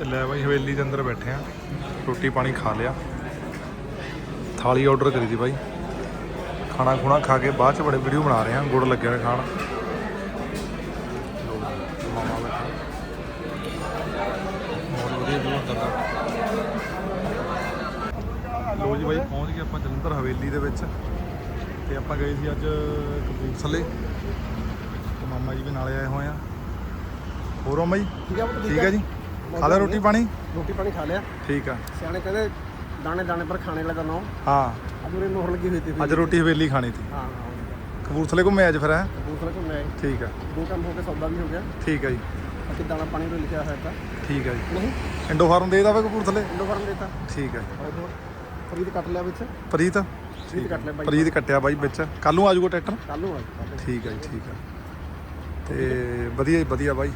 ਤੇ ਲੈ ਬਾਈ ਹਵੇਲੀ ਦੇ ਅੰਦਰ ਬੈਠੇ ਆ। ਰੋਟੀ ਪਾਣੀ ਖਾ ਲਿਆ। ਥਾਲੀ ਆਰਡਰ ਕਰੀ ਦੀ ਬਾਈ। ਖਾਣਾ ਖੁਣਾ ਖਾ ਕੇ ਬਾਅਦ ਚ ਬੜੇ ਵੀਡੀਓ ਬਣਾ ਰਹੇ ਆ। ਗੁੜ ਲੱਗਿਆ ਖਾਣ। ਲੋ ਜੀ ਬਾਈ ਪਹੁੰਚ ਗਏ ਆਪਾਂ ਜਲੰਧਰ ਹਵੇਲੀ ਦੇ ਵਿੱਚ। ਤੇ ਆਪਾਂ ਗਏ ਸੀ ਅੱਜ ਕਪੂਰਥਲੇ। ਤੇ ਮਾਮਾ ਜੀ ਵੀ ਨਾਲੇ ਆਏ ਹੋਏ ਆ। ਹੋਰ ਹੈ ਪੁੱਤ ਠੀਕ ਹੈ ਜੀ? ਖਾ ਲਿਆ ਰੋਟੀ ਪਾਣੀ? ਰੋਟੀ ਪਾਣੀ ਖਾ ਲਿਆ। ਠੀਕ ਆ। ਸਿਆਣੇ ਕਹਿੰਦੇ ਦਾਣੇ ਦਾਣੇ ਪਰ ਖਾਣੇ ਲਗਾ ਨਾ। ਹਾਂ। ਅੱਜ ਉਰੇ ਨੋਹਰ ਲੱਗੀ ਹੋਈ ਸੀ ਅੱਜ ਰੋਟੀ ਹਵੇਲੀ ਖਾਣੀ ਸੀ ਹਾਂ ਕਪੂਰਥਲੇ ਘੁੰਮੇ ਅੱਜ ਫਿਰ ਹੈ? ਦੂਸਰਾ ਘੁੰਮਿਆ ਆਏ। ਠੀਕ ਆ। ਦੋ ਕੰਮ ਹੋ ਕੇ ਸੌਦਾ ਵੀ ਹੋ ਗਿਆ। ਠੀਕ ਆ ਜੀ। ਬਾਕੀ ਦਾਣਾ ਪਾਣੀ ਵੀ ਲਿਖਿਆ ਹੋਇਆ ਤਾਂ। ਠੀਕ ਆ ਜੀ। ਨਹੀਂ। ਇੰਡੋ ਫਾਰਮ ਦੇ ਦਾਵੇ ਕਪੂਰਥਲੇ? ਇੰਡੋ ਫਾਰਮ ਦੇਤਾ ਠੀਕ ਆ ਜੀ। ਫਰੀਦ ਕੱਟ ਲਿਆ ਵਿੱਚ। ਪ੍ਰੀਤ ਫਰੀਦ ਕੱਟ ਲਿਆ ਬਾਈ। ਪ੍ਰੀਤ ਕੱਟਿਆ ਬਾਈ ਵਿੱਚ। ਕੱਲ ਨੂੰ ਆ ਜਾਊਗਾ ਟਰੈਕਟਰ? ਕੱਲ ਨੂੰ ਆ ਕੱਲ੍ਹ ਨੂੰ। ਠੀਕ ਆ ਜੀ ਠੀਕ ਆ। ਤੇ ਵਧੀਆ ਵਧੀਆ ਬਾਈ।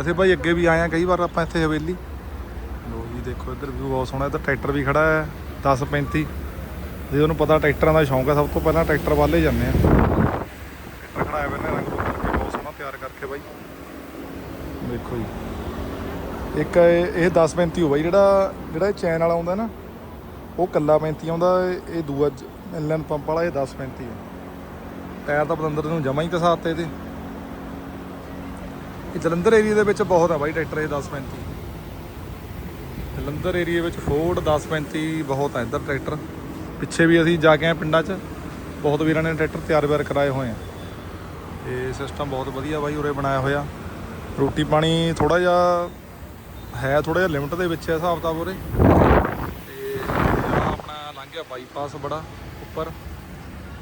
ਅਸੀਂ ਬਾਈ ਅੱਗੇ ਵੀ ਆਏ ਆ ਕਈ ਵਾਰ ਆਪਾਂ ਇੱਥੇ ਹਵੇਲੀ। ਲੋ ਜੀ, ਦੇਖੋ ਇੱਧਰ ਵੀ ਬਹੁਤ ਸੋਹਣਾ, ਇੱਧਰ ਟਰੈਕਟਰ ਵੀ ਖੜਾ ਹੈ 1035 ਜੇ ਉਹਨੂੰ ਪਤਾ ਟਰੈਕਟਰਾਂ ਦਾ ਸ਼ੌਂਕ ਹੈ, ਸਭ ਤੋਂ ਪਹਿਲਾਂ ਟਰੈਕਟਰ ਵਾਲੇ ਜਾਂਦੇ ਆ ਟਰੈਕਟਰ ਖੜਾਇਆ ਹੋਇਆ ਰੰਗ ਰੂਪ ਕਰਕੇ, ਬਹੁਤ ਸੋਹਣਾ ਤਿਆਰ ਕਰਕੇ ਬਾਈ। ਦੇਖੋ ਜੀ। ਇੱਕ ਇਹ ਇਹ 1035 ਹੋ ਬਾਈ, ਜਿਹੜਾ ਜਿਹੜਾ ਇਹ ਚੈਨ ਵਾਲਾ ਆਉਂਦਾ ਨਾ, ਉਹ ਕੱਲਾ 35 ਆਉਂਦਾ, ਇਹ- ਇਹ ਦੂਆ ਐਲਐਨ ਪੰਪ ਵਾਲਾ, ਇਹ 1035 ਹੈ। ਟਾਇਰ ਤਾਂ ਪਤੰਦਰ ਨੂੰ ਜਮਾ ਹੀ ਕਸਾਤੇ ਇਹਦੇ। ਇਹ ਜਲੰਧਰ ਏਰੀਆ ਦੇ ਵਿੱਚ ਬਹੁਤ ਆ ਬਾਈ, ਟਰੈਕਟਰ ਇਹ 1035 ਜਲੰਧਰ ਏਰੀਆ ਵਿੱਚ ਫੋਰਡ 1035 ਬਹੁਤ ਆ ਇੱਧਰ ਟਰੈਕਟਰ। ਪਿੱਛੇ ਵੀ ਅਸੀਂ ਜਾ ਕੇ ਆਏ ਪਿੰਡਾਂ 'ਚ। ਬਹੁਤ ਵੀਰਾਂ ਨੇ ਟਰੈਕਟਰ ਤਿਆਰ ਬਿਆਰ ਕਰਾਏ ਹੋਏ ਆ। ਇਹ ਸਿਸਟਮ ਬਹੁਤ ਵਧੀਆ ਬਾਈ, ਉਰੇ ਬਣਾਇਆ ਹੋਇਆ। ਰੋਟੀ ਪਾਣੀ ਥੋੜਾ ਜਿਹਾ ਹੈ ਥੋੜਾ ਜਿਹਾ ਲਿਮਟ ਦੇ ਵਿੱਚ ਹੈ ਹਿਸਾਬ ਕਿਤਾਬ ਉਰੇ। ਤੇ ਆਪਣਾ ਲੰਘ ਗਿਆ ਬਾਈਪਾਸ ਬੜਾ ਉੱਪਰ।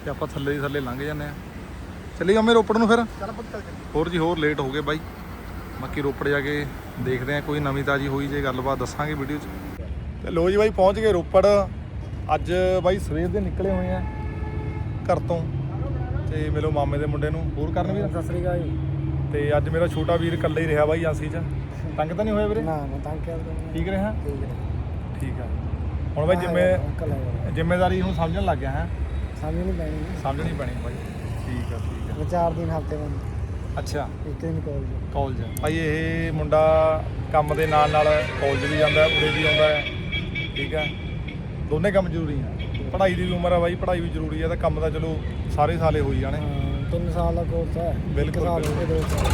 ਤੇ ਆਪਾਂ ਥੱਲੇ ਦੀ ਥੱਲੇ ਲੰਘ ਜਾਂਦੇ ਆ। ਚੱਲੀ ਅੰਮੇ ਰੋਪੜ ਨੂੰ ਫਿਰ। ਚੱਲ ਪੁੱਤ। ਹੋਰ ਜੀ ਹੋਰ ਲੇਟ ਹੋ ਗਏ ਬਾਈ। ਬਾਕੀ ਰੋਪੜ ਜਾ ਕੇ ਦੇਖਦੇ ਆ ਕੋਈ ਨਵੀਂ ਤਾਜੀ ਹੋਈ ਜੇ ਗੱਲਬਾਤ ਦੱਸਾਂਗੇ ਵੀਡੀਓ 'ਚ। ਤੇ ਲੋ ਜੀ ਬਾਈ ਪਹੁੰਚ ਗਏ ਰੋਪੜ। ਅੱਜ ਬਾਈ ਸਵੇਰ ਦੇ ਨਿਕਲੇ ਹੋਏ ਆ ਘਰ ਤੋਂ। ਤੇ ਮਿਲੋ ਮਾਮੇ ਦੇ ਮੁੰਡੇ ਨੂੰ। ਹੋਰ ਕਰਨ ਵੀਰ? ਸਤਿ ਸ੍ਰੀ ਅਕਾਲ ਜੀ। ਤੇ ਅੱਜ ਮੇਰਾ ਛੋਟਾ ਵੀਰ ਇਕੱਲਾ ਹੀ ਰਿਹਾ ਬਾਈ ਆਸੀ 'ਚ। ਤੰਗ ਤਾਂ ਨਹੀਂ ਹੋਇਆ ਵੀਰੇ? ਨਾ ਨਾ ਤਾਂ ਕਿਹਾ ਠੀਕ ਰਿਹਾ? ਠੀਕ ਹੈ ਠੀਕ ਆ। ਹੁਣ ਬਾਈ ਜਿੰਮੇ ਜ਼ਿੰਮੇਵਾਰੀ ਹੁਣ ਸਮਝਣ ਲੱਗ ਗਿਆ ਹੈ? ਸਮਝ ਨਹੀਂ ਪੈਣੀ। ਸਮਝਣੀ ਪੈਣੀ ਬਾਈ। ਠੀਕ ਆ। ਚਾਰ ਦਿਨ ਹਫ਼ਤੇ ਬੰਦ ਅੱਛਾ। ਇੱਕ ਦਿਨ ਕਾਲਜ ਕਾਲਜ ਭਾਈ ਇਹ ਮੁੰਡਾ ਕੰਮ ਦੇ ਨਾਲ ਨਾਲ ਕਾਲਜ ਵੀ ਜਾਂਦਾ ਹੈ ਉਰੇ ਵੀ ਆਉਂਦਾ ਹੈ। ਠੀਕ ਹੈ। ਦੋਨੇ ਕੰਮ ਜ਼ਰੂਰੀ ਆ। ਪੜ੍ਹਾਈ ਦੀ ਵੀ ਉਮਰ ਆ ਬਾਈ ਪੜ੍ਹਾਈ ਵੀ ਜ਼ਰੂਰੀ ਆ ਤਾਂ ਕੰਮ ਤਾਂ ਚਲੋ ਸਾਰੇ ਸਾਲੇ ਹੋਈ ਜਾਣੇ। ਹਾਂ ਤਿੰਨ ਸਾਲ ਦਾ ਕੋਰਸ ਹੈ। ਬਿਲਕੁਲ, ਸਾਲ ਹੋ ਗਏ ਦੋ ਸਾਲ।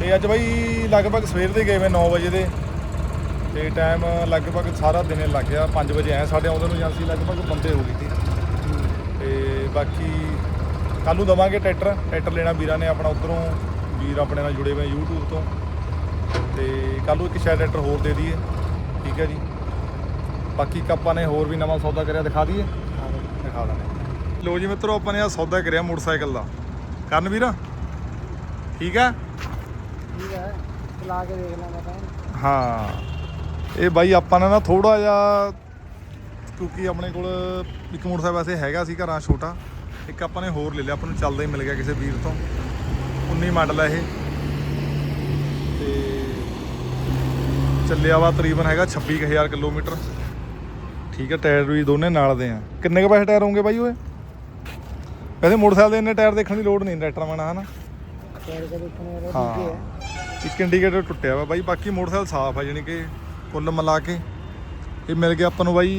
ਤੇ ਅੱਜ ਬਾਈ ਲਗਭਗ ਸਵੇਰ ਦੇ ਗਏ ਵੇ 9 ਵਜੇ ਦੇ। ਤੇ ਟਾਈਮ ਲਗਭਗ ਸਾਰਾ ਦਿਨੇ ਲੱਗ ਗਿਆ 5 ਵਜੇ ਆਏ ਸਾਡੇ ਆਉਂਦੇ ਨੂੰ ਏਜੰਸੀ ਲਗਭਗ ਬੰਦੇ ਹੋ ਗਈ ਸੀ। ਤੇ ਬਾਕੀ ਕੱਲ ਨੂੰ ਦਵਾਂਗੇ ਟਰੈਕਟਰ। ਟਰੈਕਟਰ ਲੈਣਾ ਵੀਰਾਂ ਨੇ ਆਪਣਾ ਉਧਰੋਂ ਵੀਰ ਆਪਣੇ ਨਾਲ ਜੁੜੇ ਹੋਏ YouTube ਤੋਂ। ਤੇ ਕੱਲ ਨੂੰ ਇੱਕ ਸ਼ਾਇਦ ਟਰੈਕਟਰ ਹੋਰ ਦੇ ਦਈਏ। ਠੀਕ ਹੈ ਜੀ। ਬਾਕੀ ਇੱਕ ਆਪਾਂ ਨੇ ਹੋਰ ਵੀ ਨਵਾਂ ਸੌਦਾ ਕਰਿਆ ਦਿਖਾ ਦਈਏ? ਦਿਖਾ ਦਾਂਗੇ। ਲੋ ਜੀ ਮਿੱਤਰੋ ਆਪਾਂ ਨੇ ਆ ਸੌਦਾ ਕਰਿਆ ਮੋਟਰਸਾਈਕਲ ਦਾ। ਕਰਨ ਵੀਰ? ਠੀਕ ਹੈ? ਠੀਕ ਹੈ। ਚਲਾ ਕੇ ਦੇਖ ਲੈਣਾ ਤਾਂ ਹਾਂ। ਇਹ ਬਾਈ ਆਪਾਂ ਨੇ ਨਾ ਥੋੜਾ ਜਿਹਾ ਕਿਉਂਕਿ ਆਪਣੇ ਕੋਲ ਇੱਕ ਮੋਟਰਸਾਈਕਲ ਵੈਸੇ ਹੈਗਾ ਸੀ ਘਰਾਂ ਛੋਟਾ। ਇੱਕ ਆਪਾਂ ਨੇ ਹੋਰ ਲੈ ਲਿਆ ਆਪਾਂ ਨੂੰ ਚੱਲਦਾ ਹੀ ਮਿਲ ਗਿਆ ਕਿਸੇ ਵੀਰ ਤੋਂ। 19 ਮਾਡਲ ਹੈ ਇਹ। ਤੇ ਚੱਲਿਆ ਵਾ ਤਕਰੀਬਨ ਹੈਗਾ 26000 ਕਿਲੋਮੀਟਰ। ਠੀਕ ਹੈ ਟਾਇਰ ਵੀ ਦੋਨੇ ਨਾਲ ਦੇ ਆ। ਕਿੰਨੇ ਕੁ ਪੈਸੇ ਟਾਇਰ ਹੋਣਗੇ ਬਾਈ ਓਏ? ਵੈਸੇ ਮੋਟਰਸਾਈਕਲ ਦੇ ਇੰਨੇ ਟਾਇਰ ਦੇਖਣ ਦੀ ਲੋੜ ਨਹੀਂ ਟਰੈਕਟਰ ਮਣਾ ਹਨਾ? ਪੈਰ ਕੇ ਦੇਖਣੇ ਵਾਲਾ ਹਾਂ। ਠੀਕ ਹੈ ਇੱਕ ਇੰਡੀਕੇਟਰ ਟੁੱਟਿਆ ਵਾ ਬਾਈ ਬਾਕੀ ਮੋਟਰਸਾਈਕਲ ਸਾਫ਼ ਆ ਜਾਣੀ ਕਿ ਕੁੱਲ ਮਿਲਾ ਕੇ। ਇਹ ਮਿਲ ਗਿਆ ਆਪਾਂ ਨੂੰ ਬਾਈ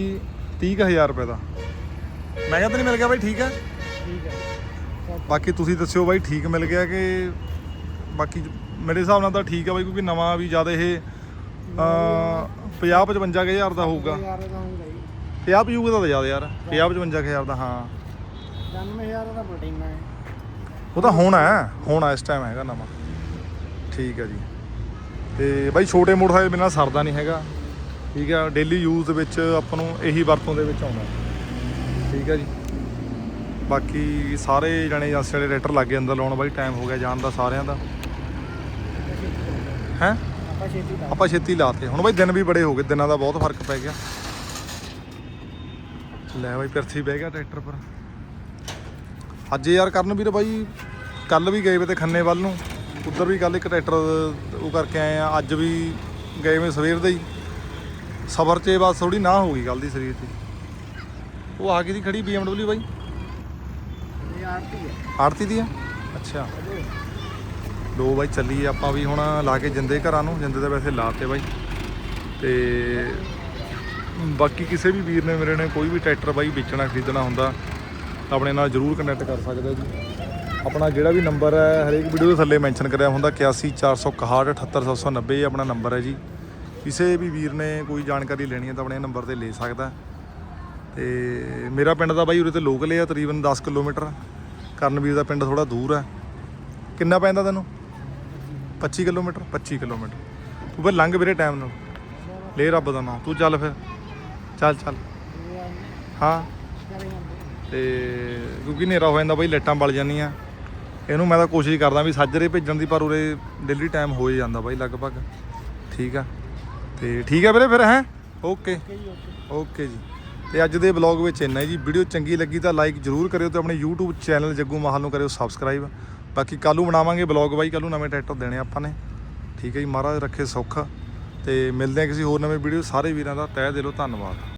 30000 ਰੁਪਏ ਦਾ। ਮੈਂ ਤਾਂ ਨਹੀਂ ਮਿਲ ਗਿਆ ਬਾਈ ਠੀਕ ਹੈ ਠੀਕ ਹੈ। ਬਾਕੀ ਤੁਸੀਂ ਦੱਸਿਓ ਬਾਈ ਠੀਕ ਮਿਲ ਗਿਆ ਕਿ ਬਾਕੀ ਮੇਰੇ ਹਿਸਾਬ ਨਾਲ ਤਾਂ ਠੀਕ ਆ ਬਾਈ ਕਿਉਂਕਿ ਨਵਾਂ ਵੀ ਜ਼ਿਆਦਾ ਇਹ 50 55000 ਦਾ ਹੋਊਗਾ। ਯਾਰ ਦਾ ਹੁੰਦਾ ਜੀ। 50 ਪੀਊਗਾ ਤਾਂ ਜ਼ਿਆਦਾ ਯਾਰ 50 55000 ਦਾ ਹਾਂ। 90000 ਦਾ ਪ੍ਰੋਟੀਨ ਹੈ ਉਹ ਤਾਂ ਹੋਣਾ ਹੈ ਹੋਣਾ ਇਸ ਟਾਈਮ ਹੈਗਾ ਨਵਾਂ। ਠੀਕ ਹੈ ਜੀ। ਤੇ ਬਾਈ ਛੋਟੇ ਮੋਟਰਸਾਈਕਲ ਬਿਨਾਂ ਸਰਦਾ ਨਹੀਂ ਹੈਗਾ। ਠੀਕ ਹੈ ਡੇਲੀ ਯੂਜ਼ ਦੇ ਵਿੱਚ ਆਪਾਂ ਨੂੰ ਇਹੀ ਵਰਤੋਂ ਦੇ ਵਿੱਚ ਆਉਂਦਾ ਠੀਕ ਹੈ ਜੀ। ਬਾਕੀ ਸਾਰੇ ਜਣੇ ਜੱਸ ਵਾਲੇ ਰੇਟਰ ਲੱਗੇ ਅੰਦਰ ਲਾਉਣ, ਬਾਈ ਟਾਈਮ ਹੋ ਗਿਆ ਜਾਣ ਦਾ ਸਾਰਿਆਂ ਦਾ। ਹੈ? ਆਪਾਂ ਛੇਤੀ ਲਾਤੇ ਹੁਣ ਬਾਈ ਦਿਨ ਵੀ ਬੜੇ ਹੋ ਗਏ, ਦਿਨਾਂ ਦਾ ਬਹੁਤ ਫ਼ਰਕ ਪੈ ਗਿਆ। ਲੈ ਬਾਈ ਪਿਰਥੀ ਬਹਿ ਗਿਆ ਟਰੈਕਟਰ ਪਰ। ਅੱਜ ਯਾਰ ਕਰਨ ਵੀਰ ਬਾਈ, ਕੱਲ ਵੀ ਗਏ ਵੇ ਤੇ ਖੰਨੇ ਵੱਲ ਨੂੰ। ਉੱਧਰ ਵੀ ਕੱਲ ਇੱਕ ਟਰੈਕਟਰ, ਉਹ ਕਰਕੇ ਆਏ ਆ। ਅੱਜ ਵੀ ਗਏ ਵੇ ਸਵੇਰ ਦੇ ਹੀ। ਸਬਰ 'ਚ ਬਸ ਥੋੜੀ ਨਾ ਹੋ ਗਈ ਕੱਲ ਦੀ ਸਰੀਰ ਤੇ ਉਹ ਆ ਗਈ ਦੀ ਖੜੀ BMW ਬਾਈ। ਇਹ ਹੈ। ਆੜਤੀ ਦੀ ਆ ਅੱਛਾ। ਲੋ ਬਾਈ ਚੱਲੀ ਆਪਾਂ ਵੀ ਹੁਣ ਲਾ ਕੇ ਜਿੰਦੇ ਘਰਾਂ ਨੂੰ। ਜਿੰਦੇ ਦੇ ਵੈਸੇ ਲਾਤੇ ਬਾਈ। ਤੇ ਬਾਕੀ ਕਿਸੇ ਵੀ ਵੀਰ ਨੇ, ਮੇਰੇ ਨੇ ਕੋਈ ਵੀ ਟਰੈਕਟਰ ਬਾਈ ਵੇਚਣਾ, ਖਰੀਦਣਾ ਹੁੰਦਾ, ਤਾਂ ਆਪਣੇ ਨਾਲ ਜਰੂਰ ਕਨੈਕਟ ਕਰ ਸਕਦਾ ਜੀ। ਆਪਣਾ ਜਿਹੜਾ ਵੀ ਨੰਬਰ ਹੈ, ਹਰੇਕ ਵੀਡੀਓ ਦੇ ਥੱਲੇ ਮੈਂਸ਼ਨ ਕਰਿਆ ਹੁੰਦਾ 814661 78790 ਇਹ ਆਪਣਾ ਨੰਬਰ ਹੈ ਜੀ। ਕਿਸੇ ਵੀ ਵੀਰ ਨੇ ਕੋਈ ਜਾਣਕਾਰੀ ਲੈਣੀ ਹੈ, ਤਾਂ ਆਪਣੇ ਨੰਬਰ ਤੇ ਲੈ ਸਕਦਾ। ਤੇ ਮੇਰਾ ਪਿੰਡ ਦਾ ਬਾਈ ਉਰੇ ਤੇ ਲੋਕਲ ਹੈ ਤਕਰੀਬਨ 10 ਕਿਲੋਮੀਟਰ। ਕਰਨਵੀਰ ਦਾ ਪਿੰਡ ਥੋੜਾ ਦੂਰ ਹੈ। ਕਿੰਨਾ ਪੈਂਦਾ ਤੈਨੂੰ? 25 ਕਿਲੋਮੀਟਰ? 25 ਕਿਲੋਮੀਟਰ। ਤੂੰ ਫਿਰ ਲੰਘ ਵੀਰੇ ਟਾਈਮ ਨਾਲ। ਲੈ ਰੱਬ ਦਾ ਨਾਮ। ਤੂੰ ਚੱਲ ਫਿਰ। ਚੱਲ ਚੱਲ। ਹਾਂ। ਕਰੇ ਤੇ ਕਿਉਂਕਿ ਹਨੇਰਾ ਹੋ ਜਾਂਦਾ ਬਾਈ, ਲਾਈਟਾਂ ਬਲ ਜਾਂਦੀਆਂ। ਇਹਨੂੰ ਮੈਂ ਤਾਂ ਕੋਸ਼ਿਸ਼ ਕਰਦਾ ਵੀ ਸਾਜਰੇ ਭੇਜਣ ਦੀ, ਪਰ ਉਰੇ ਡੇਲੀ ਟਾਈਮ ਹੋ ਹੀ ਜਾਂਦਾ ਬਾਈ, ਲਗਭਗ। ਠੀਕ ਆ। ਤੇ ਠੀਕ ਆ ਵੀਰੇ ਫਿਰ, ਹੈ? ਓਕੇ ਓਕੇ ਜੀ। ਤੇ ਅੱਜ ਦੇ ਵਲੌਗ ਵਿੱਚ ਇੰਨਾ ਹੀ ਜੀ। ਵੀਡੀਓ ਚੰਗੀ ਲੱਗੀ ਤਾਂ ਲਾਈਕ ਜਰੂਰ ਕਰਿਓ ਤੇ ਆਪਣੇ YouTube ਚੈਨਲ ਜੱਗੂ ਮਾਹਲ ਨੂੰ ਕਰਿਓ ਸਬਸਕ੍ਰਾਈਬ ਬਾਕੀ ਕੱਲ੍ਹ ਨੂੰ ਬਣਾਵਾਂਗੇ ਵਲੌਗ ਬਾਈ, ਕੱਲ੍ਹ ਨੂੰ ਨਵੇਂ ਟਰੈਕਟਰ ਦੇਣੇ ਆਪਾਂ ਨੇ। ਠੀਕ ਹੈ ਜੀ, ਮਹਾਰਾਜ ਰੱਖੇ ਸੁੱਖ। ਤੇ ਮਿਲਦੇ ਆ ਕਿਸੇ ਹੋਰ ਨਵੇਂ ਵੀਡੀਓ ਸਾਰੇ ਵੀਰਾਂ ਦਾ ਤਹਿ ਦਿਲੋਂ ਧੰਨਵਾਦ।